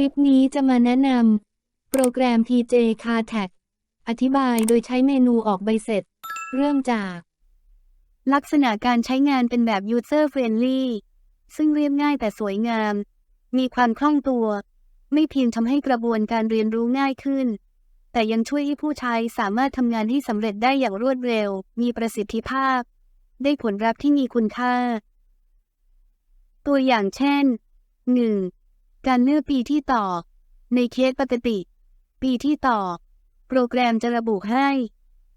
ลิปนี้จะมาแนะนำโปรแกรม TJ Car Tag อธิบายโดยใช้เมนูออกใบเสร็จ เริ่มจาก ลักษณะการใช้งานเป็นแบบ user friendly ซึ่งเรียบง่ายแต่สวยงาม มีความคล่องตัว ไม่เพียงทำให้กระบวนการเรียนรู้ง่ายขึ้น แต่ยังช่วยให้ผู้ใช้สามารถทำงานให้สำเร็จได้อย่างรวดเร็ว มีประสิทธิภาพ ได้ผลลัพธ์ที่มีคุณค่า ตัวอย่างเช่น 1. การเลือกปีที่ต่อในเคสปกติ ปีที่ต่อโปรแกรมจะระบุให้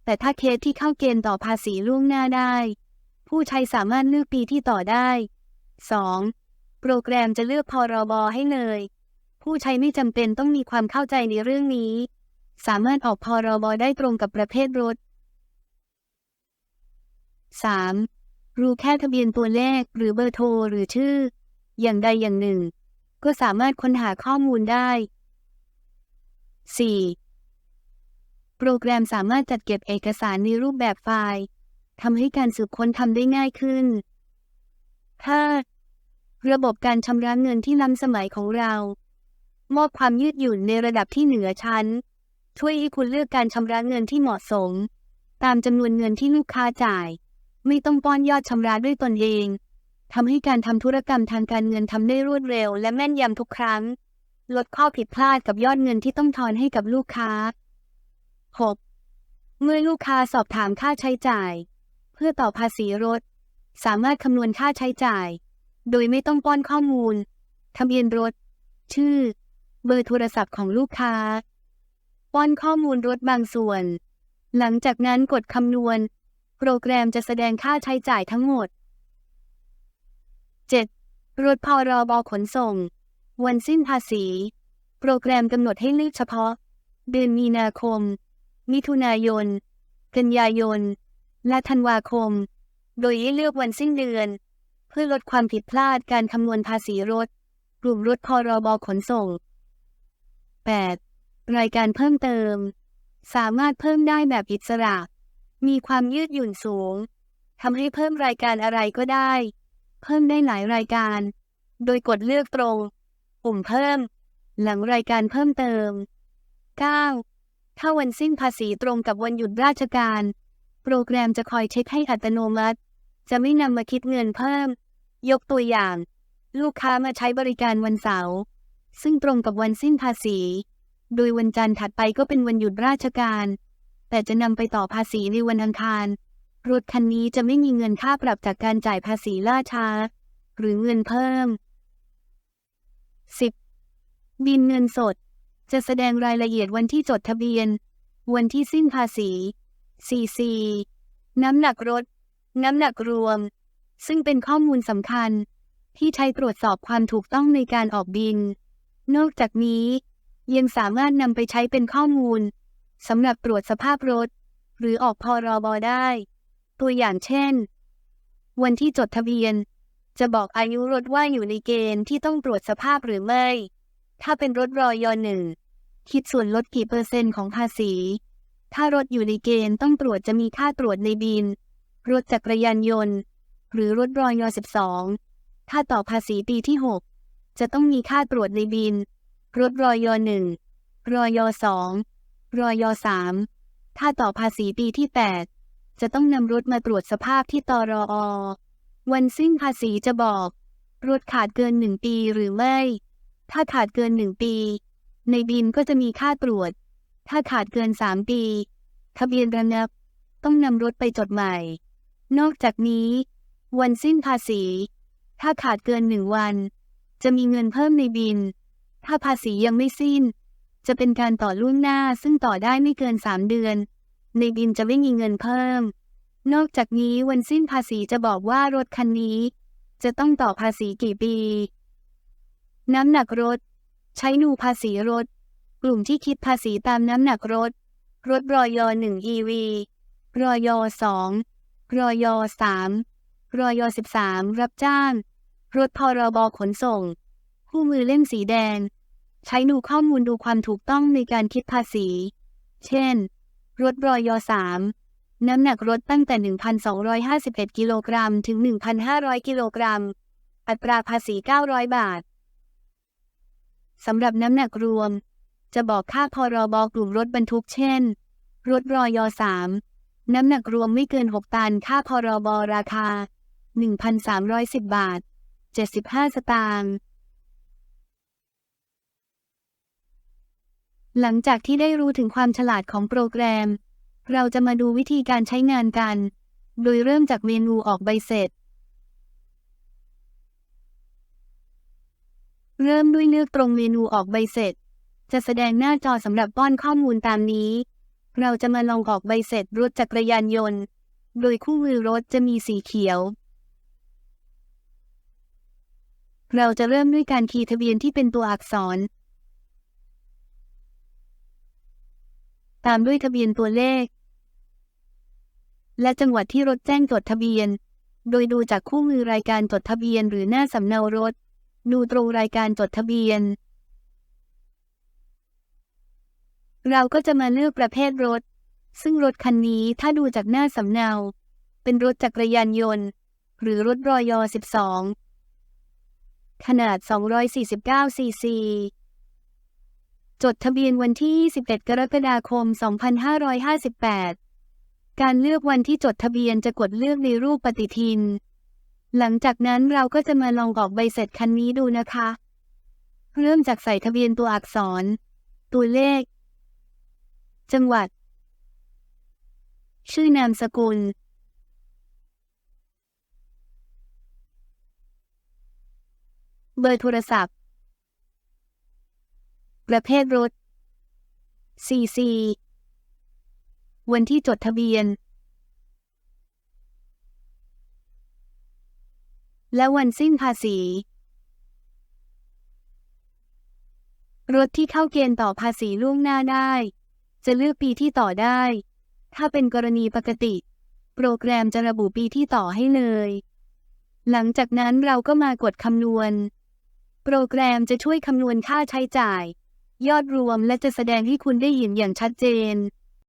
แต่ถ้าเคสที่เข้าเกณฑ์ต่อภาษีล่วงหน้าได้ ผู้ใช้สามารถเลือกปีที่ต่อได้ 2. โปรแกรมจะเลือกพรบให้เลย ผู้ใช้ไม่จำเป็นต้องมีความเข้าใจในเรื่องนี้ สามารถออกพรบได้ตรงกับประเภทรถ 3. รู้แค่ทะเบียนตัวเลขหรือเบอร์โทรหรือชื่อ อย่างใดอย่างหนึ่ง ก็สามารถค้นหาข้อมูลได้ 4. โปรแกรมสามารถจัดเก็บเอกสารในรูปแบบไฟล์ทำให้การสืบค้นทำได้ง่ายขึ้น 5. ระบบการชำระเงินที่ล้ำสมัยของเรา มอบความยืดหยุ่นในระดับที่เหนือชั้น ช่วยให้คุณเลือกการชำระเงินที่เหมาะสม ตามจำนวนเงินที่ลูกค้าจ่าย ไม่ต้องป้อนยอดชำระด้วยตนเอง ทำให้การทำธุรกรรมทางการเงินทำได้รวดเร็ว และแม่นยำทุกครั้ง ลดข้อผิดพลาดกับยอดเงินที่ต้องทอนให้กับลูกค้า 6. เมื่อลูกค้าสอบถามค่าใช้จ่าย เพื่อต่อภาษีรถ สามารถคำนวณค่าใช้จ่าย โดยไม่ต้องป้อนข้อมูล ทะเบียนรถ ชื่อ เบอร์โทรศัพท์ของลูกค้า ป้อนข้อมูลรถบางส่วน หลังจากนั้นกดคำนวณ โปรแกรมจะแสดงค่าใช้จ่ายทั้งหมด 7. รถพรบขนส่ง วันสิ้นภาษี โปรแกรมกำหนดให้เลือกเฉพาะ เดือนมีนาคม มิถุนายน กันยายน และธันวาคม โดยให้เลือกวันสิ้นเดือน เพื่อลดความผิดพลาดการคำนวณภาษีรถ กลุ่มรถพรบขนส่ง 8. รายการเพิ่มเติม สามารถเพิ่มได้แบบอิสระ มีความยืดหยุ่นสูงทำให้เพิ่มรายการอะไรก็ได้ เพิ่มได้หลายรายการ โดยกดเลือกตรง ปุ่มเพิ่ม หลังรายการเพิ่มเติม 9. ถ้าวันสิ้นภาษีตรงกับวันหยุดราชการ โปรแกรมจะคอยเช็คให้อัตโนมัติ จะไม่นำมาคิดเงินเพิ่ม ยกตัวอย่าง ลูกค้ามาใช้บริการวันเสาร์ซึ่งตรงกับวันสิ้นภาษี โดยวันจันทร์ถัดไปก็เป็นวันหยุดราชการ แต่จะนำไปต่อภาษีในวันอังคาร รถคันนี้จะไม่มีเงินค่าปรับจากการจ่ายภาษีล่าช้า หรือเงินเพิ่ม 10. บินเงินสด จะแสดงรายละเอียดวันที่จดทะเบียน วันที่สิ้นภาษี CC น้ำหนักรถ น้ำหนักรวม ซึ่งเป็นข้อมูลสำคัญ ที่ใช้ตรวจสอบความถูกต้องในการออกบิน นอกจากนี้ ยังสามารถนำไปใช้เป็นข้อมูลสำหรับตรวจสภาพรถ หรือออกพรบได้ ตัวอย่างเช่น วันที่จดทะเบียน จะบอกอายุรถว่าอยู่ในเกณฑ์ที่ต้องตรวจสภาพหรือไม่ ถ้าเป็นรถรอยหนึ่งคิดส่วนลดกี่เปอร์เซ็นต์ของภาษี ถ้ารถอยู่ในเกณฑ์ต้องตรวจจะมีค่าตรวจในบิน รถจักรยานยนต์ หรือรถรอย12 ถ้าต่อภาษีปีที่ 6 จะต้องมีค่าตรวจในบิน รถรอยหนึ่งรอยสองรอยสามถ้าต่อภาษีปีที่ 8 จะต้องนำรถมาตรวจสภาพที่ตรอวันสิ้นภาษีจะบอก รถขาดเกินหนึ่งปีหรือไม่ ถ้าขาดเกินหนึ่งปี ในบินก็จะมีค่าตรวจ ถ้าขาดเกินสามปี ทะเบียนระงับ ต้องนำรถไปจดใหม่ นอกจากนี้ วันสิ้นภาษี ถ้าขาดเกินหนึ่งวัน จะมีเงินเพิ่มในบิน ถ้าภาษียังไม่สิ้น จะเป็นการต่อล่วงหน้าซึ่งต่อได้ไม่เกินสามเดือน ในบินจะไม่มีเงินเพิ่ม นอกจากนี้วันสิ้นภาษีจะบอกว่ารถคันนี้ จะต้องต่อภาษีกี่ปี น้ำหนักรถ ใช้นูภาษีรถ กลุ่มที่คิดภาษีตามน้ำหนักรถ รถรอยหนึ่ง EV รอยสองรอยสามรอยสิบสามรับจ้าง รถพรบขนส่ง คู่มือเล่มสีแดง ใช้ดูข้อมูลดูความถูกต้องในการคิดภาษี เช่น รถรอยสามน้ำหนักรถตั้งแต่ 1,251 กิโลกรัม ถึง 1,500 กิโลกรัม อัตราภาษี 900 บาท สำหรับน้ำหนักรวม จะบอกค่าพรบกลุ่มรถบรรทุกเช่น รถรอยสามน้ำหนักรวมไม่เกิน 6 ตัน ค่าพรบราคา 1,310 บาท 75 สตางค์ หลังจากที่ได้รู้ถึงความฉลาดของโปรแกรม เราจะมาดูวิธีการใช้งานกัน โดยเริ่มจากเมนูออกใบเสร็จ เริ่มด้วยเลือกตรงเมนูออกใบเสร็จ จะแสดงหน้าจอสำหรับป้อนข้อมูลตามนี้ เราจะมาลองออกใบเสร็จรถจักรยานยนต์ โดยคู่มือรถจะมีสีเขียว เราจะเริ่มด้วยการคีย์ทะเบียนที่เป็นตัวอักษร ตามด้วยทะเบียนตัวเลข และจังหวัดที่รถแจ้งจดทะเบียน โดยดูจากคู่มือรายการจดทะเบียนหรือหน้าสำเนารถ ดูตรงรายการจดทะเบียน เราก็จะมาเลือกประเภทรถ ซึ่งรถคันนี้ถ้าดูจากหน้าสำเนา เป็นรถจักรยานยนต์ หรือรถรอยอ 12 ขนาด 249 ซีซี จดทะเบียนวันที่ 21 กรกฎาคม 2558 การเลือกวันที่จดทะเบียนจะกดเลือกในรูปปฏิทิน หลังจากนั้นเราก็จะมาลองออกใบเสร็จคันนี้ดูนะคะ เริ่มจากใส่ทะเบียนตัวอักษร ตัวเลข จังหวัด ชื่อนามสกุล เบอร์โทรศัพท์ ประเภทรถ CC วันที่จดทะเบียน และวันสิ้นภาษี รถที่เข้าเกณฑ์ต่อภาษีล่วงหน้าได้ จะเลือกปีที่ต่อได้ ถ้าเป็นกรณีปกติ โปรแกรมจะระบุปีที่ต่อให้เลย หลังจากนั้นเราก็มากดคำนวณ โปรแกรมจะช่วยคำนวณค่าใช้จ่าย ยอดรวมและจะแสดงให้คุณได้เห็นอย่างชัดเจน